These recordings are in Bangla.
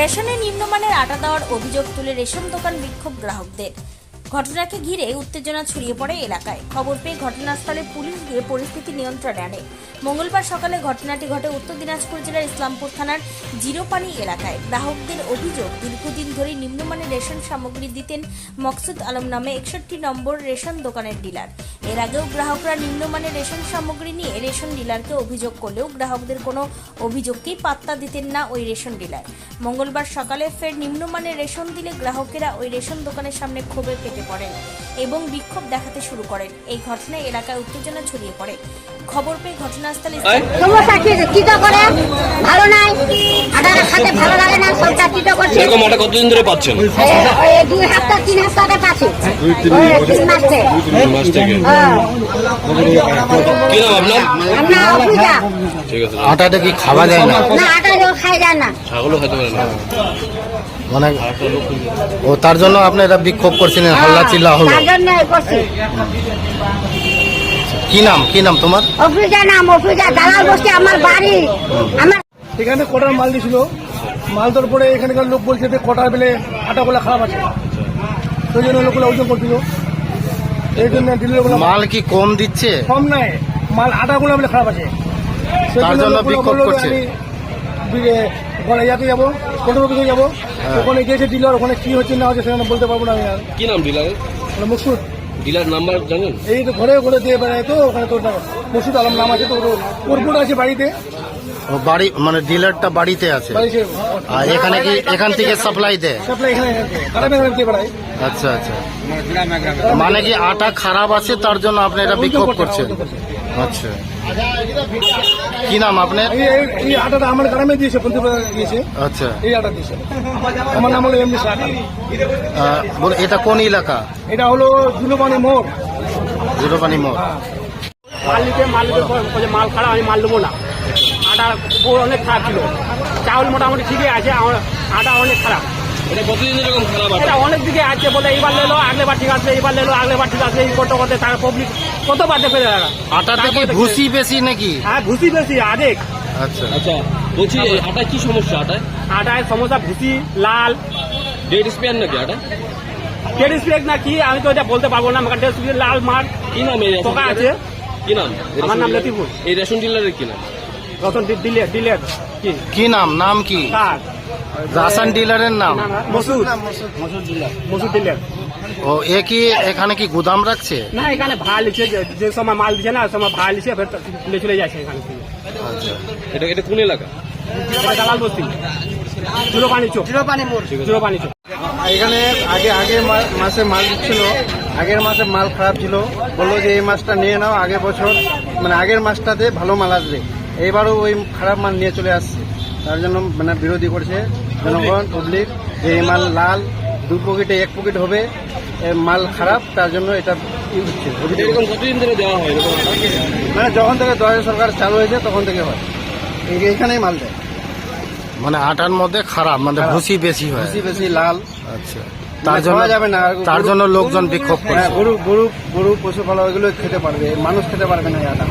রেশনে নিম্নমানের আটা দেওয়ার অভিযোগ তুলে রেশন দোকান বিক্ষোভ গ্রাহকদের। ঘটনাকে ঘিরে উত্তেজনা ছড়িয়ে পড়ে এলাকায়। খবর পেয়ে ঘটনাস্থলে পুলিশ গিয়ে পরিস্থিতি নিয়ন্ত্রণে আনে। মঙ্গলবার সকালে ঘটনাটি ঘটে উত্তর দিনাজপুর জেলার ইসলামপুর থানার জিরোপানি এলাকায়। গ্রাহকদের অভিযোগ, দীর্ঘদিন ধরে নিম্নমানের রেশন সামগ্রী দিতেন মকসুদ আলম নামে একষট্টি নম্বর রেশন দোকানের ডিলার। এর আগেও গ্রাহকরা নিম্নমানের রেশন সামগ্রী নিয়ে রেশন ডিলারকে অভিযোগ করলেও গ্রাহকদের কোনো অভিযোগকেই পাত্তা দিতেন না ওই রেশন ডিলার। মঙ্গলবার সকালে ফের নিম্নমানের রেশন দিলে গ্রাহকেরা ওই রেশন দোকানের সামনে ক্ষোভে ফেটে পড়েন এবং বিক্ষোভ দেখাতে শুরু করেন। এই ঘটনায় এলাকায় উত্তেজনা ছড়িয়ে পড়ে। খবর পেয়ে ঘটনাস্থলে ভালো নাই? আটার খাতে ভালো লাগে না সবটা চিন্তা করছে। এরকম আটা কতদিন ধরে পাচ্ছেন? দুই সপ্তাহ তিন সপ্তাহে পাচ্ছি। ওই তিন মাসে। তিন মাস থেকে। হ্যাঁ। কি নাম আপনার? আমরা অসুবিধা ঠিক আছে। আটাটা কি খাওয়া যায় না? না আটা খাই যায় না। ছাগলও খেতে পারে না। মানে ও তার জন্য আপনি এটা বিক্ষোভ করছিলেন হাল্লা চিল্লা হলো। কি নাম কি নাম তোমার? অসুবিধা নাম অসুবিধা দালাল বসছে আমার বাড়ি। আমার এখানে কটার মাল দিয়েছিল? মাল দেওয়ার পরে এখানকার লোক বলছে যে কটার বেলে আটাগুলো খারাপ আছে। সেই জন্য লোকগুলো ওজন করছিল। এই জন্য ডিলারগুলো মাল কি কম দিচ্ছে? কম নাই মাল আটাগুলো বলে খারাপ আছে। সেই তার জন্য লোকগুলো বিক্ষোভ বলল যে করছে। আমি বি- ওখানে ইয়াতে যাব অফিসে যাব। হ্যাঁ। ওখানে গিয়েছে ডিলার ওখানে কি হচ্ছে না হচ্ছে সেখানে বলতে পারব না আমি আর। কি নাম ডিলারের মানে মুকসুদ ডিলার নাম্বার জানেন? এই তো ঘরে ঘরে দিয়ে বেড়ায় তো ওখানে তোর আলম নাম আছে তো আছে বাড়িতে। ও বাড়ি মানে ডিলারটা বাড়িতে আছে। বাড়িতে আর এখানে কি এখান থেকে সাপ্লাই দেয়। সাপ্লাই এখানে গ্রামে গ্রামে দিয়ে বেড়ায়। আচ্ছা আচ্ছা। মানে কি আটা খারাপ আছে তার জন্য আপনি এটা বিক্ষোভ করছেন? আচ্ছা। কি নাম আপনার? এই আটাটা আমার গ্রামে দিয়েছে দিয়েছে। আচ্ছা। এই আটা দিয়েছে। আমার নাম হলো এমনি বল- এটা কোন এলাকা? এটা হলো জুলুবানি মোড়। জিরোপানি মোড়। মাল নিতে মাল মাল খারাপ আমি মাল নেব না। আটা পুরো অনেক খারাপ ছিল। চাউল মোটামুটি ঠিকই আছে আটা অনেক খারাপ। এটা কতদিন এরকম খারাপ এটা অনেক দিকে আছে বলে এইবার লেলো আগলে বার ঠিক আছে এইবার লেলো আগলে বার ঠিক আছে এই করতে করতে তার পাবলিক কতবার দেখে দেখা আটাতে কি ভুসি বেশি নাকি? হ্যাঁ ভুসি বেশি আরেক আচ্ছা। আচ্ছা বলছি আটায় কি সমস্যা আটায়? আটায় সমস্যা ভুসি লাল। ডেট স্পেয়ার নাকি আটা টেড স্প্রেক না কি আমি তো এটা বলতে পারব না আমার টেড স্প্রেক লাল মার কি নাম এই পোকা আছে? কি নাম? আমার নাম? লতিফুল। এই রেশন ডিলারের কি নাম? রতন ডিলের ডিলের কি? কি নাম? নাম কি? কার? রাসান ডিলারের নাম? মসুদ। মসুদ। ডিলের। ও এ কি এখানে কি গুদাম রাখছে? না এখানে ভাড়া লিখছে যে- সময় মাল দিচ্ছে না ওই সময় ভাড়া লিখছে ফের তুলে চলে যাচ্ছে এখানে। আচ্ছা। এটা এটা কোন এলাকা? দালাল বস্তি। জুলো পানি চোখ জুলো পানি মোড় জুলো পানি চোখ এখানে আগে আগের মা- মাসে মাল দিচ্ছিল। আগের মাসে মাল খারাপ ছিল। বলল যে এই মাছটা নিয়ে নাও আগের বছর মানে আগের মাসটাতে ভালো মাল আসবে। এইবারও ওই খারাপ মাল নিয়ে চলে আসছে। তার জন্য মানে বিরোধী করছে জনগণ পাবলিক যে এই মাল লাল দু পকেটে এক পকেট হবে মাল খারাপ তার জন্য এটা হচ্ছে কতদিন ধরে দেওয়া হয়? মানে যখন থেকে দয়া সরকার চালু হয়েছে তখন থেকে হয়। এই- এইখানেই মাল দেয়। মানে আটার মধ্যে খারাপ মানে ভুসি বেশি হয়। বেশি বেশি লাল। আচ্ছা। মানে তার জন্য যাবে না। তার জন্য লোকজন বিক্ষোভ হ্যাঁ করছে। গরু গরু গরু পশুপালক এগুলো খেতে পারবে মানুষ খেতে পারবে না এই আটা।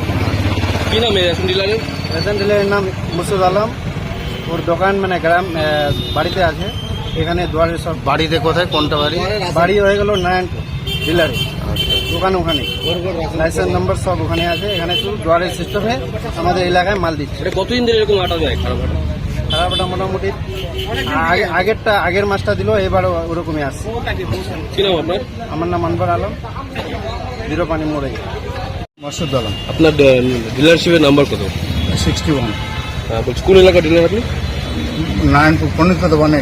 কি নাম রেশন ডিলারের? রেশন ডিলারের নাম মুসুদ আলম। ওর দোকান মানে গ্রাম বাড়িতে আছে। এখানে দুয়ারে সব বাড়িতে কোথায়? কোনটা বাড়ি? বাড়ি হয়ে গেল নারায়ণপুর ডিলারে। দোকান ওখানে। লাইসেন্স নম্বর সব ওখানে আছে। এখানে শুধু দুয়ারের সিস্টেমে আমাদের এলাকায় মাল দিচ্ছে। এটা কতদিন ধরে এরকম আটা দেয় খারাপ খারাপটা মোটামুটি আগে- আগেরটা আগের মাসটা দিল এবারও ওরকমই আসছে। আমার নাম আনবার আলম। জিরো পানি মোড়ে। মাসুদ আলম। আপনার ডিলারশিপের নাম্বার কত? সিক্সটি ওয়ান বলছি কোন এলাকা ডিলার আপনি? নারায়ণপুর পণ্ডিতপদা ওয়ানে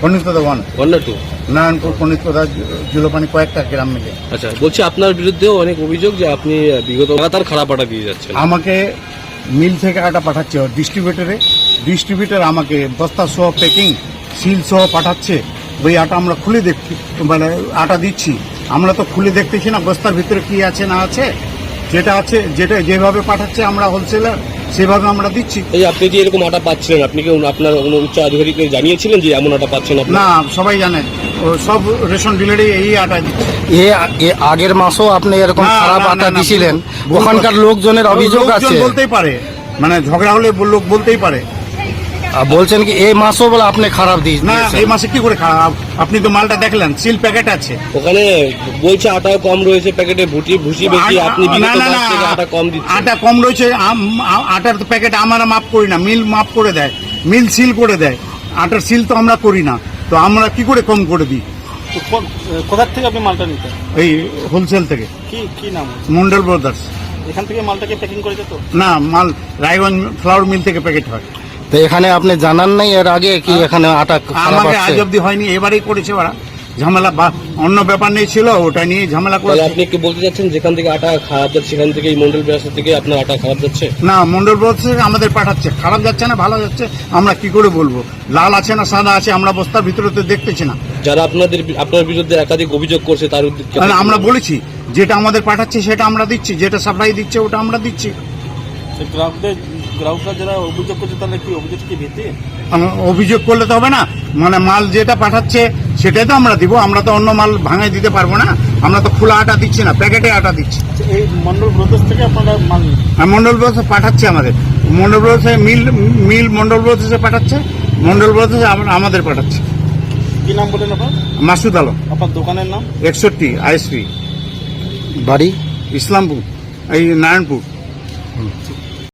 পণ্ডিতপদা ওয়ান ওয়ান না টু নারায়ণপুর পণ্ডিতপদা জুলোপানি কয়েকটা গ্রাম মিলে। আচ্ছা বলছি আপনার বিরুদ্ধেও অনেক অভিযোগ যে আপনি বিগত লাগাতার খারাপ আটা দিয়ে যাচ্ছেন। আমাকে মিল থেকে আটা পাঠাচ্ছে ডিস্ট্রিবিউটরে ডিস্ট্রিবিউটর আমাকে বস্তা সহ প্যাকিং সিল সহ পাঠাচ্ছে। ওই আটা আমরা খুলে দেখছি মানে আটা দিচ্ছি। আমরা তো খুলে দেখতেছি না বস্তার ভিতরে কি আছে না আছে। যেটা আছে যেটা যেভাবে পাঠাচ্ছে আমরা হোলসেলার সেভাবে আমরা দিচ্ছি। এই আপনি যে এরকম আটা পাচ্ছিলেন? আপনি কি আপনার কোনো উচ্চ আধিকারিককে জানিয়েছিলেন যে এমন আটা পাচ্ছেন না সবাই জানেন ও সব রেশন ডিলারে এই আটা দিচ্ছে। এ আগের মাসও আপনি এরকম খারাপ আটা দিছিলেন। ওখানকার লোকজনের অভিযোগ আছে। বলতেই পারে। মানে ঝগড়া হলে লোক বলতেই পারে। বলছেন কি এই মাসও বলে আপনি খারাপ দিয়ে না এই মাসে কি করে খারাপ? আপনি তো মালটা দেখলেন সিল প্যাকেট আছে। ওখানে বলছে আটা কম রয়েছে প্যাকেটে ভুটি ভুসি বেশি আপনি না, না, না, আটা কম দিচ্ছেন। আটা কম রয়েছে আটার তো প্যাকেট আমরা মাপ করি না মিল মাপ করে দেয়। মিল সিল করে দেয়। আটার সিল তো আমরা করি না। তো আমরা কি করে কম করে দিই? কোথার থেকে আপনি মালটা নিতেন? এই হোলসেল থেকে। কি কি নাম মন্ডল ব্রাদার্স। এখান থেকে মালটাকে প্যাকিং করে যেত না মাল রায়গঞ্জ ফ্লাওয়ার মিল থেকে প্যাকেট হয়। তো এখানে আপনি জানান নাই এর আগে কি এখানে আটা খারাপ আমাকে আজ অব্দি হয়নি এবারেই করেছে ওরা। ঝামেলা বা অন্য ব্যাপার নিয়ে ছিল ওটা নিয়ে ঝামেলা করে আপনি কি বলতে চাচ্ছেন যেখান থেকে আটা খারাপ যাচ্ছে সেখান থেকে এই মন্ডল ব্যবস্থা থেকে আপনার আটা খারাপ যাচ্ছে? না মন্ডল ব্রাদার্স থেকে আমাদের পাঠাচ্ছে। খারাপ যাচ্ছে না ভালো যাচ্ছে আমরা কি করে বলব? লাল আছে না সাদা আছে আমরা বস্তার ভিতরে তো দেখতেছি না। যারা আপনাদের আপনার বিরুদ্ধে একাধিক অভিযোগ করছে তার উদ্দেশ্যে আমরা বলেছি যেটা আমাদের পাঠাচ্ছে সেটা আমরা দিচ্ছি যেটা সাপ্লাই দিচ্ছে ওটা আমরা দিচ্ছি। গ্রাহকদের গ্রাহকরা যারা অভিযোগ করছে তাহলে কি অভিযোগ কি ভিত্তি? অভিযোগ করলে তো হবে না। মানে মাল যেটা পাঠাচ্ছে সেটাই তো আমরা দিব। আমরা তো অন্য মাল ভাঙাই দিতে পারব না। আমরা তো খোলা আটা দিচ্ছি না প্যাকেটে আটা দিচ্ছি। এই মন্ডল ব্রোদার্স থেকে আপনারা মাল নিন। মন্ডল ব্রদর্স পাঠাচ্ছে আমাদের। মন্ডল ব্রদর্সে মিল মিল মন্ডল ব্রদর্সে পাঠাচ্ছে মন্ডল ব্রদর্স আমাদের পাঠাচ্ছে। কি নাম বলেন আপনার? মাসুদ আলম। আপনার দোকানের নাম? একষট্টি আইএসপি। বাড়ি? ইসলামপুর এই নারায়ণপুর।